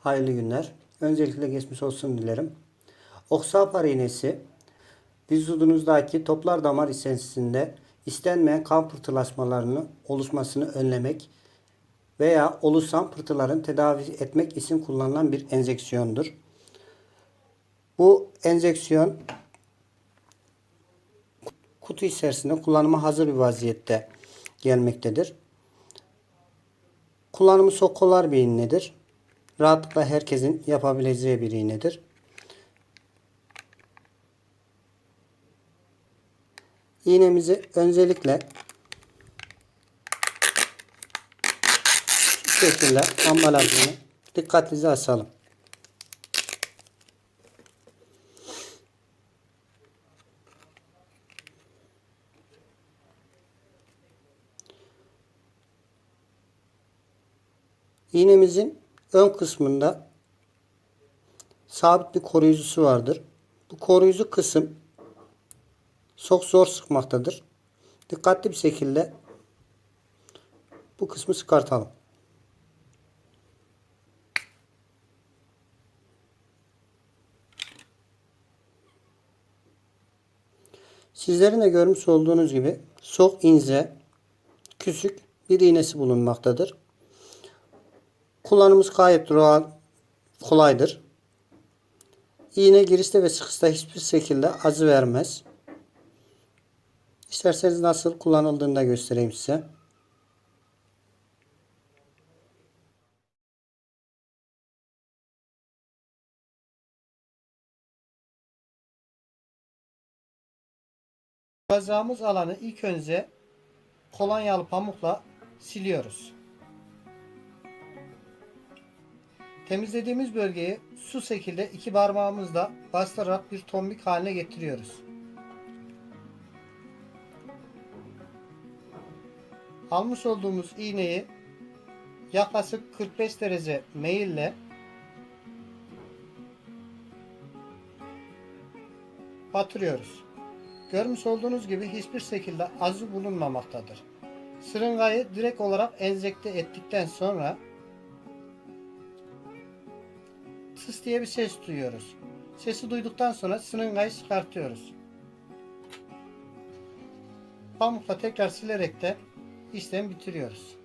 Hayırlı günler. Öncelikle geçmiş olsun dilerim. Oksapar iğnesi vücudunuzdaki toplar damar içerisinde istenmeyen kan pıhtılaşmalarını oluşmasını önlemek veya oluşan pıhtıların tedavi etmek için kullanılan bir enjeksiyondur. Bu enjeksiyon kutu içerisinde kullanıma hazır bir vaziyette gelmektedir. Kullanımı çok kolay bir iğnedir. Rahatlıkla herkesin yapabileceği bir iğnedir. İğnemizi öncelikle şu şekilde ambalajını dikkatlice açalım. İğnemizin ön kısmında sabit bir koruyucusu vardır. Bu koruyucu kısım çok zor sıkmaktadır. Dikkatli bir şekilde bu kısmı çıkartalım. Sizlerin de görmüş olduğunuz gibi çok ince, küçük bir iğnesi bulunmaktadır. Kullanımız gayet doğal, kolaydır. İğne girişte ve çıkışta hiçbir şekilde acı vermez. İsterseniz nasıl kullanıldığını da göstereyim size. Yapacağımız alanı ilk önce kolonyalı pamukla siliyoruz. Temizlediğimiz bölgeyi su şekilde iki parmağımızla bastırarak bir tombik haline getiriyoruz. Almış olduğumuz iğneyi yaklaşık 45 derece meyille batırıyoruz. Görmüş olduğunuz gibi hiçbir şekilde azı bulunmamaktadır. Sırıngayı direkt olarak enjekte ettikten sonra tıs diye bir ses duyuyoruz. Sesi duyduktan sonra sırıngayı çıkartıyoruz. Pamukla tekrar silerek de işlemi bitiriyoruz.